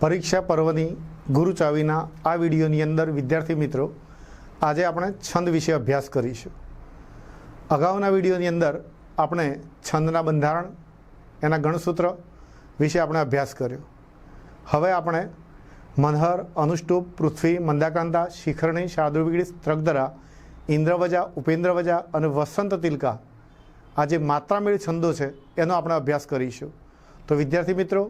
પરીક્ષા પર્વની ગુરુ ચાવીના આ વિડીયોની અંદર વિદ્યાર્થી મિત્રો, આજે આપણે છંદ વિશે અભ્યાસ કરીશું. અગાઉના વિડીયોની અંદર આપણે છંદના બંધારણ, એના ગણસૂત્ર વિશે આપણે અભ્યાસ કર્યો. હવે આપણે મનહર, અનુષ્ટુપ, પૃથ્વી, મંદાકાંતા, શિખરણી શાર્દુવીડી સ્ત્રગધરા ઇન્દ્રવજા, ઉપેન્દ્રવજા અને વસંત તિલકા આ જે માત્રામેળ છંદો છે, એનો આપણે અભ્યાસ કરીશું. તો વિદ્યાર્થી મિત્રો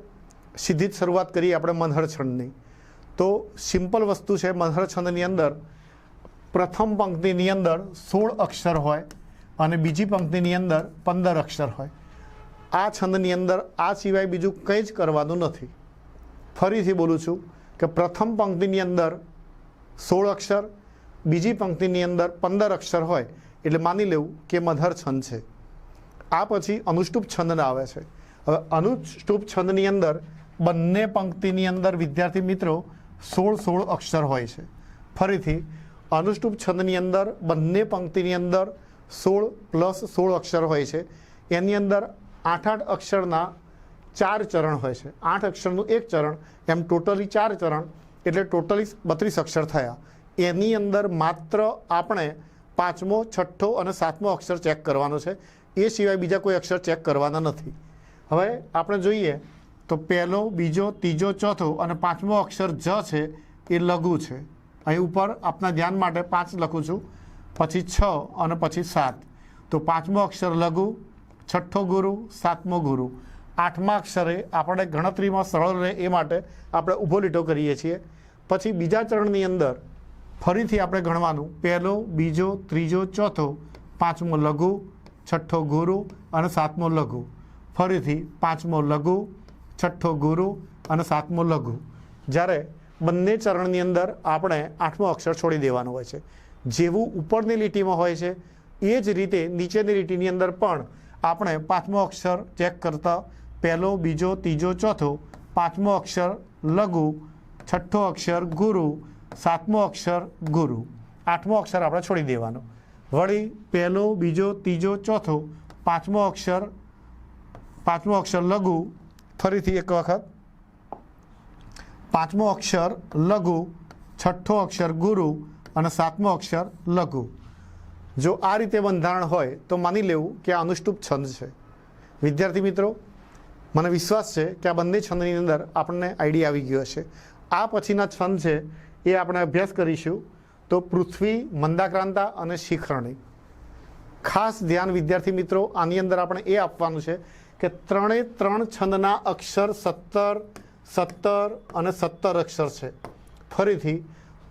સીધી જ શરૂઆત કરીએ આપણે મનહર છંદની તો સિમ્પલ વસ્તુ છે મનહર છંદની અંદર પ્રથમ પંક્તિની અંદર સોળ અક્ષર હોય અને બીજી પંક્તિની અંદર પંદર અક્ષર હોય. આ છંદની અંદર આ સિવાય બીજું કંઈ જ કરવાનું નથી. ફરીથી બોલું છું કે પ્રથમ પંક્તિની અંદર સોળ અક્ષર, બીજી પંક્તિની અંદર પંદર અક્ષર હોય એટલે માની લેવું કે મધર છંદ છે. આ પછી અનુષ્ટુપ છંદ આવે છે. હવે અનુષ્ટુપ છંદની અંદર બંને પંક્તિની અંદર વિદ્યાર્થી મિત્રો સોળ સોળ અક્ષર હોય છે. ફરીથી, અનુષ્ટુપ છંદની અંદર બંને પંક્તિની અંદર સોળ પ્લસ સોળ અક્ષર હોય છે. એની અંદર આઠ આઠ અક્ષરના ચાર ચરણ હોય છે. આઠ અક્ષરનું એક ચરણ, એમ ટોટલી ચાર ચરણ, એટલે ટોટલી બત્રીસ અક્ષર થયા. એની અંદર માત્ર આપણે પાંચમો, છઠ્ઠો અને સાતમો અક્ષર ચેક કરવાનો છે. એ સિવાય બીજા કોઈ અક્ષર ચેક કરવાના નથી. હવે આપણે જોઈએ તો પહેલો, બીજો, ત્રીજો, ચોથો અને પાંચમો અક્ષર જ છે એ લઘુ છે. અહીં ઉપર આપના ધ્યાન માટે પાંચ લખું છું. પછી છ અને પછી સાત. તો પાંચમો અક્ષર લઘુ, છઠ્ઠો ગુરુ, સાતમો ગુરુ. આઠમા અક્ષરે આપણે ગણતરીમાં સરળ રહે એ માટે આપણે ઊભો લીટો કરીએ છીએ. પછી બીજા ચરણની અંદર ફરીથી આપણે ગણવાનું. પહેલો, બીજો, ત્રીજો, ચોથો, પાંચમો લઘુ, છઠ્ઠો ગુરુ અને સાતમો લઘુ. ફરીથી પાંચમો લઘુ છઠ્ઠો ગુરુ અને સાતમો લઘુ. જ્યારે બંને ચરણની અંદર આપણે આઠમો અક્ષર છોડી દેવાનો હોય છે. જેવું ઉપરની લીટીમાં હોય છે, એ જ રીતે નીચેની લીટીની અંદર પણ આપણે પાંચમો અક્ષર ચેક કરતા પહેલો, બીજો, ત્રીજો, ચોથો, પાંચમો અક્ષર લઘુ, છઠ્ઠો અક્ષર ગુરુ, સાતમો અક્ષર ગુરુ. આઠમો અક્ષર આપણે છોડી દેવાનો. વળી પહેલો, બીજો, ત્રીજો, ચોથો, પાંચમો અક્ષર પાંચમો અક્ષર લઘુ ફરીથી એક વખત. પાંચમો અક્ષર લઘુ, છઠ્ઠો અક્ષર ગુરુ અને સાતમો અક્ષર લઘુ. જો આ રીતે બંધારણ હોય તો માની લેવું કે આ અનુષ્ટુપ છંદ છે. વિદ્યાર્થી મિત્રો, મને વિશ્વાસ છે કે આ બંને છંદની અંદર આપણને આઈડિયા આવી ગયો છે આ પછીના છંદ છે એ આપણે અભ્યાસ કરીશું તો પૃથ્વી, મંદાક્રાંતા અને શિખરણી. ખાસ ધ્યાન વિદ્યાર્થી મિત્રો, આની અંદર આપણે એ આપવાનું છે કે ત્રણે ત્રણ છંદના અક્ષર સત્તર સત્તર અને સત્તર અક્ષર છે. ફરીથી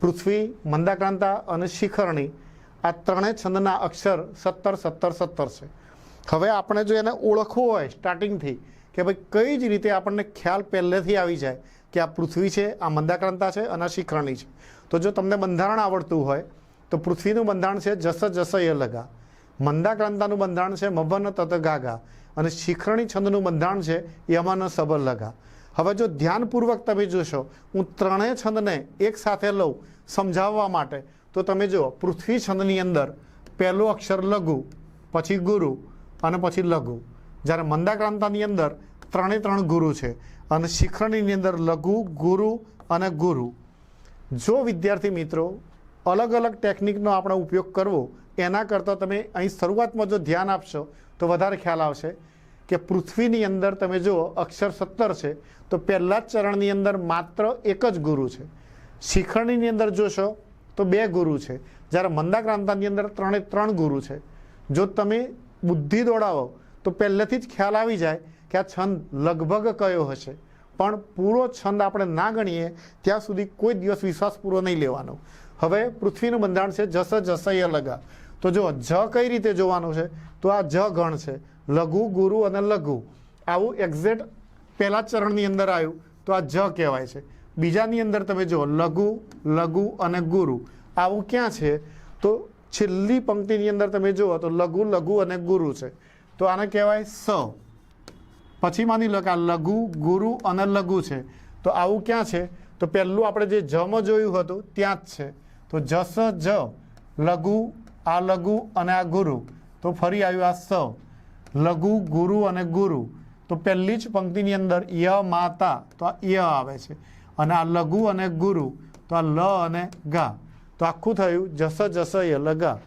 પૃથ્વી મંદાક્રાંતા અને શિખરણી આ ત્રણેય છંદના અક્ષર સત્તર સત્તર સત્તર છે. હવે આપણે જો એને ઓળખવું હોય સ્ટાર્ટિંગથી કે ભાઈ કઈ જ રીતે આપણને ખ્યાલ પહેલેથી આવી જાય કે આ પૃથ્વી છે, આ મંદાક્રાંતા છે અને આ શિખરણી છે. તો જો તમને બંધારણ આવડતું હોય, તો પૃથ્વીનું બંધારણ છે જસ જસ ય મંદાક્રાંતાનું બંધારણ છે મભન તત ગાગા અને શિખરણી છંદનું બંધારણ છે યમન સબલ લગા. હવે જો ધ્યાનપૂર્વક તમે જોશો, હું ત્રણેય છંદને એક સાથે લઉં સમજાવવા માટે, તો તમે જુઓ, પૃથ્વી છંદની અંદર પહેલો અક્ષર લઘુ, પછી ગુરુ અને પછી લઘુ. જ્યારે મંદાક્રાંતાની અંદર ત્રણે ત્રણ ગુરુ છે અને શિખરણીની અંદર લઘુ, ગુરુ અને ગુરુ. જો વિદ્યાર્થી મિત્રો, અલગ અલગ ટેકનિકનો આપણે ઉપયોગ કરવો એના કરતાં તમે અહીં શરૂઆતમાં જો ધ્યાન આપશો, તો વધારે ખ્યાલ આવશે કે પૃથ્વીની અંદર તમે જુઓ, અક્ષર સત્તર છે, તો પહેલા જ ચરણની અંદર માત્ર એક જ ગુરુ છે. શિખરણીની અંદર જોશો, તો બે ગુરુ છે. જ્યારે મંદાક્રાંતાની અંદર ત્રણે ત્રણ ગુરુ છે. જો તમે બુદ્ધિ દોડાવો, તો પહેલેથી જ ખ્યાલ આવી જાય કે આ છંદ લગભગ કયો હશે. પણ પૂરો છંદ આપણે ના ગણીએ, ત્યાં સુધી કોઈ દિવસ વિશ્વાસ પૂરો નહીં લેવાનો. હવે પૃથ્વીનું બંધારણ છે જસ જસય લગા. તો જો જ કઈ રીતે જોવાનું છે? તો આ જ ગણ છે. લઘુ, ગુરુ અને લઘુ. આવું એક્ઝેક્ટ પહેલા ચરણની અંદર આવ્યું. તો આ જ કહેવાય છે. બીજાની અંદર તમે જુઓ, લઘુ લઘુ અને ગુરુ. આવું ક્યાં છે? તો છેલ્લી પંક્તિની અંદર તમે જુઓ, તો લઘુ લઘુ અને ગુરુ છે. તો આને કહેવાય સ. પછી માની લો કે આ લઘુ, ગુરુ અને લઘુ છે. તો આવું ક્યાં છે? તો પહેલું આપણે જે જમાં જોયું હતું, ત્યાં જ છે. તો જસ જ લઘુ આ લઘુ અને આ ગુરુ. તો ફરી આવ્યું આ સ. લઘુ, ગુરુ અને ગુરુ. તો પહેલી જ પંક્તિની અંદર ય, માતા. તો આ ય આવે છે. અને આ લઘુ અને ગુરુ. તો આ લ અને ગા. તો આખું થયું જસ જસ યલગા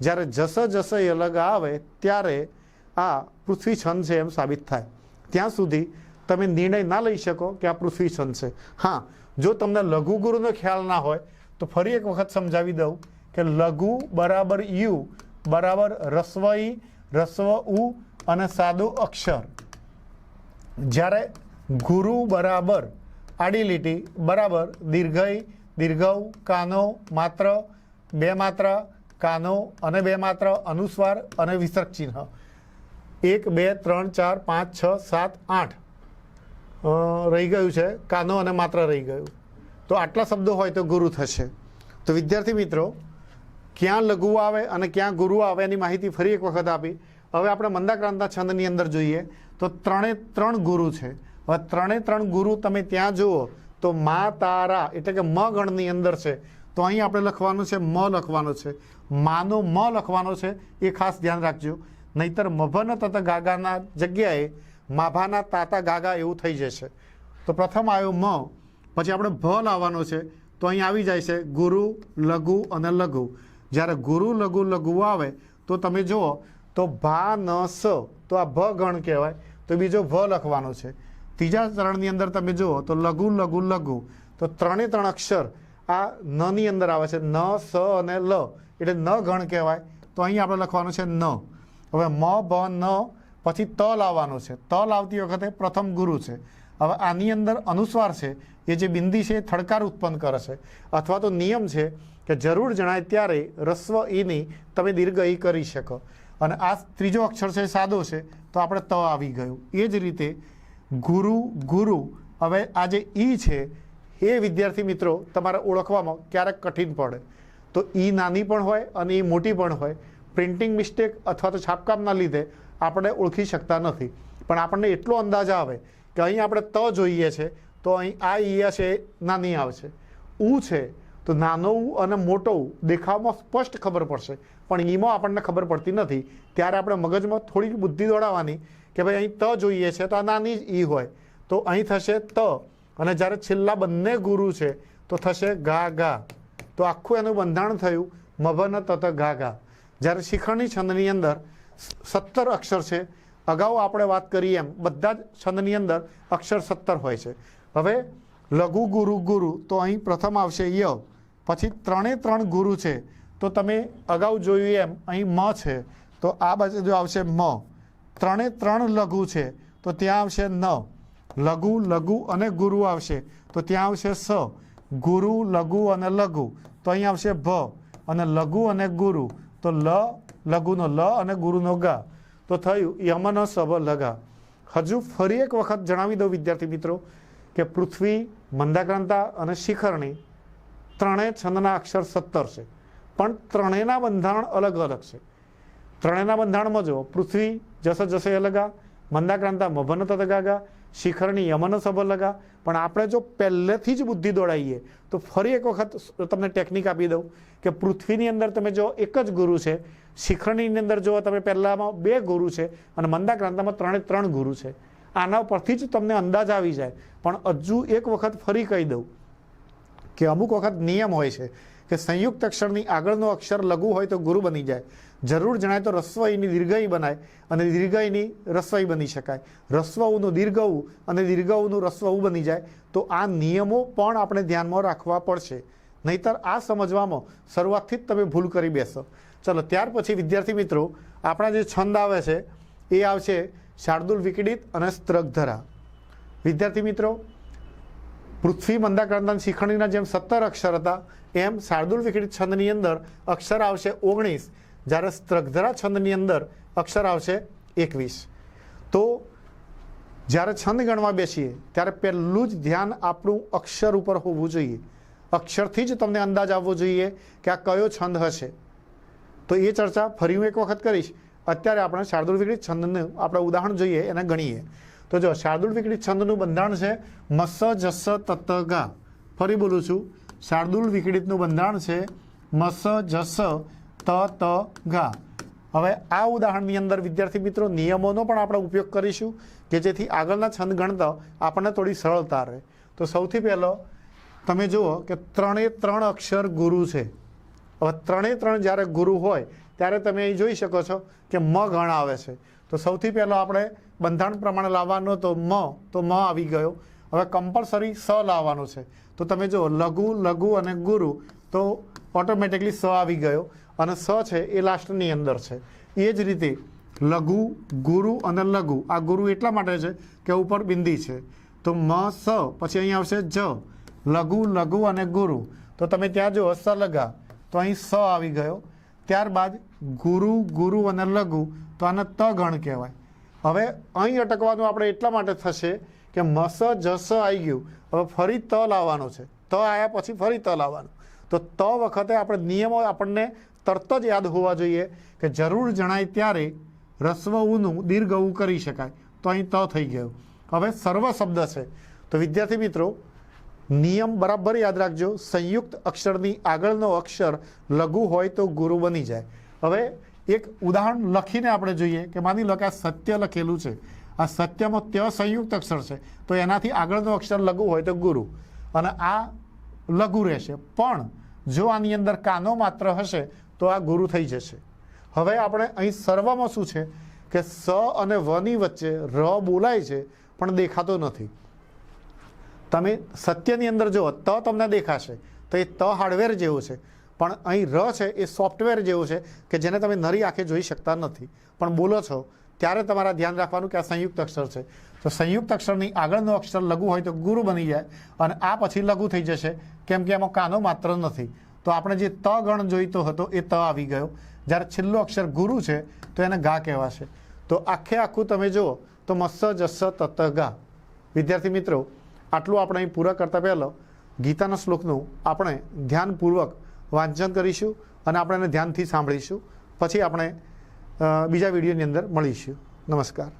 જ્યારે જસ જસ યલગા આવે, ત્યારે આ પૃથ્વી છંદ છે એમ સાબિત થાય. ત્યાં સુધી તમે નિર્ણય ના લઈ શકો કે આ પૃથ્વી છંદ છે. હા, જો તમને લઘુ ગુરુનો ખ્યાલ ના હોય, તો ફરી એક વખત સમજાવી દઉં. કે લઘુ બરાબર યુ, બરાબર રસ્વ ઈ રસ્વ ઉ અને સાદો અક્ષર. જ્યારે ગુરુ બરાબર આડી લીટી બરાબર દીર્ઘઈ દીર્ઘવ કાનો, માત્ર, બે માત્ર, કાનો અને બે માત્ર, અનુસ્વાર અને વિસર્ગ ચિહ્ન. એક, બે, ત્રણ, ચાર, પાંચ, છ, સાત, આઠ. રહી ગયું છે. કાનો અને માત્ર રહી ગયું. તો આટલા શબ્દો હોય તો ગુરુ થશે. તો વિદ્યાર્થી મિત્રો ક્યાં લઘુ આવે અને ક્યાં ગુરુ આવે એની માહિતી ફરી એક વખત આપી. હવે આપણે મંદાક્રાંતના છંદની અંદર જોઈએ તો ત્રણે ત્રણ ગુરુ છે. હવે ત્રણે ત્રણ ગુરુ તમે ત્યાં જુઓ તો મા, તારા એટલે કે મ ગણની અંદર છે. તો અહીં આપણે લખવાનું છે, મ લખવાનું છે. માનો મ લખવાનો છે, એ ખાસ ધ્યાન રાખજો. નહીતર મભન તથા ગાગાના જગ્યાએ માભાના તાતા ગાગા એવું થઈ જશે. તો પ્રથમ આવ્યો મ, પછી આપણે ભ લાવવાનો છે. તો અહીં આવી જાય છે ગુરુ, લઘુ અને લઘુ. જ્યારે ગુરુ લઘુ લઘુ આવે, તો તમે જુઓ, તો ભા ન સ, તો આ ભ ગણ કહેવાય. તો બીજો ભ લખવાનો છે. ત્રીજા ચરણની અંદર તમે જુઓ, તો લઘુ લઘુ લઘુ, તો ત્રણે ત્રણ અક્ષર આ નની અંદર આવે છે. ન, સ અને લ, એટલે ન ગણ કહેવાય. તો અહીં આપણે લખવાનું છે ન. હવે મ ભ ન, પછી ત લાવવાનો છે. ત લાવતી વખતે પ્રથમ ગુરુ છે. હવે આની અંદર અનુસ્વાર છે. એ જે બિંદી છે થડકાર ઉત્પન્ન કરે છે. અથવા તો નિયમ છે કે જરૂર જણાય ત્યારે રસ્વ ઈની તમે દીર્ઘ ઈ કરી શકો. અને આ ત્રીજો અક્ષર છે સાદો છે, તો આપણે ત આવી ગયું. એ જ રીતે ગુરુ ગુરુ, હવે આ જે ઈ છે, એ વિદ્યાર્થી મિત્રો તમારે ઓળખવામાં ક્યારેક કઠિન પડે. તો ઈ નાની પણ હોય અને એ મોટી પણ હોય. પ્રિન્ટિંગ મિસ્ટેક અથવા તો છાપકામના લીધે આપણે ઓળખી શકતા નથી. પણ આપણને એટલો અંદાજ આવે કે અહીં આપણે ત જોઈએ છે તો અહીં આ ઈ છે, નાની આવશે ઉ છે, તો નાનો ઉ અને મોટો ઉ દેખાવમાં સ્પષ્ટ ખબર પડશે. પણ ઈમાં આપણને ખબર પડતી નથી. ત્યારે આપણે મગજમાં થોડીક બુદ્ધિ દોડાવવાની કે ભાઈ અહીં ત જોઈએ છે, તો આ નાની જ ઈ હોય. તો અહીં થશે ત. અને જ્યારે છેલ્લા બંને ગુરુ છે, તો થશે ગા ગા. તો આખું એનું બંધારણ થયું મભન તત ગા ગા. જ્યારે શિખરણી છંદની અંદર સત્તર અક્ષર છે, અગાઉ આપણે વાત કરીએ એમ, બધા જ છંદની અંદર અક્ષર સત્તર હોય છે. હવે લઘુ ગુરુ ગુરુ તો અહીં પ્રથમ આવશે ય. પછી ત્રણે ત્રણ ગુરુ છે. તો તમે અગાઉ જોયું એમ અહીં મ છે. તો આ બાજુ આવશે મ. ત્રણે ત્રણ લઘુ છે. તો ત્યાં આવશે ન. લઘુ લઘુ અને ગુરુ આવશે. તો ત્યાં આવશે સ. ગુરુ, લઘુ અને લઘુ. તો અહીં આવશે ભ અને લઘુ અને ગુરુ. તો લ, લઘુનો લ અને ગુરુનો ગા. તો થયું યમન સબ લગા હજુ ફરી એક વખત જણાવી દઉં વિદ્યાર્થી મિત્રો. કે પૃથ્વી, મંદાક્રાંતા અને શિખરણી ત્રણેય છંદના અક્ષર સત્તર છે. પણ ત્રણેયના બંધારણ અલગ અલગ છે. ત્રણેયના બંધારણમાં જુઓ, પૃથ્વી જસ જસે અલગા, મંદાક્રાંતા મભન તગાગા શિખરની યમન સબ લગા પણ આપણે જો પહેલેથી જ બુદ્ધિ દોડાઈએ, તો ફરી એક વખત તમને ટેકનિક આપી દઉં કે પૃથ્વીની અંદર તમે જો એક જ ગુરુ છે શિખરણીની અંદર જો તમે પહેલામાં બે ગુરુ છે, અને મંદાક્રાંતામાં ત્રણે ત્રણ ગુરુ છે. આના પરથી જ તમને અંદાજ આવી જાય. પણ હજુ એક વખત ફરી કહી દઉં કે અમુક વખત નિયમ હોય છે કે સંયુક્ત અક્ષરની આગળનો અક્ષર લઘુ હોય તો ગુરુ બની જાય. જરૂર જણાય તો રસ્વઈની દીર્ઘઈ બનાય અને દીર્ઘઈની રસ્વઈ બની શકાય. રસ્વઉનું દીર્ઘઉ અને દીર્ઘઉનું રસ્વઉ બની જાય. તો આ નિયમો પણ આપણે ધ્યાનમાં રાખવા પડશે. નહીતર આ સમજવામાં શરૂઆતથી જ તમે ભૂલ કરી બેસો. ચલો, ત્યાર પછી વિદ્યાર્થી મિત્રો, આપણા જે છંદ આવે છે, એ આવશે શાર્દુલ વિકડિત અને સ્ત્રગધરા. વિદ્યાર્થી મિત્રો, પૃથ્વી મંદાક્રાંતન શિખણીના જેમ સત્તર અક્ષર હતા, એમ શાર્દુલ વિકડિત છંદની અંદર અક્ષર આવશે ઓગણીસ, જ્યારે સ્ત્રગધરા છંદની અંદર અક્ષર આવશે એકવીસ. તો જ્યારે છંદ ગણવા બેસીએ, ત્યારે પહેલું જ ધ્યાન આપણું અક્ષર ઉપર હોવું જોઈએ. અક્ષરથી જ તમને અંદાજ આવવો જોઈએ કે આ કયો છંદ હશે. તો એ ચર્ચા ફરી હું એક વખત કરીશ. અત્યારે આપણે શાર્દુલ વિકૃત છંદનું આપણે ઉદાહરણ જોઈએ, એને ગણીએ. તો જો, શાર્દુલ વિકૃત છંદનું બંધારણ છે, મસ જસ તત્ત ગા. ફરી બોલું છું. શાર્દુલ વિકૃતનું બંધારણ છે, મસ જસ ત ત ગા. હવે આ ઉદાહરણની અંદર, વિદ્યાર્થી મિત્રો, નિયમોનો પણ આપણે ઉપયોગ કરીશું, કે જેથી આગળના છંદ ગણતા આપણને થોડી સરળતા રહે. તો સૌથી પહેલો, તમે જુઓ કે ત્રણે ત્રણ અક્ષર ગુરુ છે. હવે ત્રણે ત્રણ જ્યારે ગુરુ હોય ત્યારે તમે અહીં જોઈ શકો છો કે મ ગણ આવે છે. તો સૌથી પહેલો આપણે બંધારણ પ્રમાણે લાવવાનો તો મ તો મ આવી ગયો. હવે કમ્પલસરી સ લાવવાનો છે. તો તમે જુઓ લઘુ લઘુ અને ગુરુ તો ઓટોમેટિકલી સ આવી ગયો અને સ છે એ લાસ્ટની અંદર છે. એ જ રીતે લઘુ, ગુરુ અને લઘુ. આ ગુરુ એટલા માટે છે કે ઉપર બિંદી છે. તો મ, સ, પછી અહીં આવશે જ, લઘુ લઘુ અને ગુરુ. તો તમે ત્યાં જુઓ સ લગા, તો અહીં સ આવી ગયો. ત્યારબાદ ગુરુ ગુરુ અને લઘુ, તો આને ત ગણ કહેવાય. હવે અહીં અટકવાનું આપણે એટલા માટે થશે કે મસ, જસ આવી ગયું. હવે ફરી ત લાવવાનું છે. ત આવ્યા પછી ફરી ત લાવવાનું. તો ત વખતે આપણે નિયમો આપણને તરત જ યાદ હોવા જોઈએ કે જરૂર જણાય ત્યારે રસ્વ ઉનું દીર્ઘ ઉ કરી શકાય. તો અહીં ત થઈ ગયું. હવે સર્વ શબ્દ છે. તો વિદ્યાર્થી મિત્રો નિયમ બરાબર યાદ રાખજો, સંયુક્ત અક્ષરની આગળનો અક્ષર લઘુ હોય તો ગુરુ બની જાય. હવે એક ઉદાહરણ લખીને આપણે જોઈએ કે માની લો કે આ સત્ય લખેલું છે. આ સત્યમાં ત્ય સંયુક્ત અક્ષર છે. તો એનાથી આગળનો અક્ષર લઘુ હોય તો ગુરુ. અને આ લઘુ રહેશે. પણ જો આની અંદર કાનો માત્ર હશે, તો આ ગુરુ થઈ જશે. હવે આપણે અહીં સર્વમાં શું છે? કે સ અને વની વચ્ચે ર બોલાય છે, પણ દેખાતો નથી. તમે સત્યની અંદર જુઓ ત તમને દેખાશે. તો એ ત હાર્ડવેર જેવું છે. પણ અહીં ર છે, એ સોફ્ટવેર જેવું છે કે જેને તમે નરી આંખે જોઈ શકતા નથી. પણ બોલો છો, ત્યારે તમારા ધ્યાન રાખવાનું કે આ સંયુક્ત અક્ષર છે. તો સંયુક્ત અક્ષરની આગળનો અક્ષર લઘુ હોય તો ગુરુ બની જાય અને આ પછી લઘુ થઈ જશે, કેમ કે એમાં કાનો માત્ર નથી. તો આપણે જે ત ગણ જોઈતો હતો, એ ત આવી ગયો. જ્યારે છેલ્લો અક્ષર ગુરુ છે, તો એને ગા કહેવાશે. તો આખે આખું તમે જુઓ, તો મસ્સ જસ્સ તત ગા. વિદ્યાર્થી મિત્રો આટલું આપણે અહીં પૂરા કરતાં પહેલાં ગીતાના શ્લોકનું આપણે ધ્યાનપૂર્વક વાંચન કરીશું અને આપણે એને ધ્યાનથી સાંભળીશું. પછી આપણે બીજા વિડીયોની અંદર મળીશું. નમસ્કાર.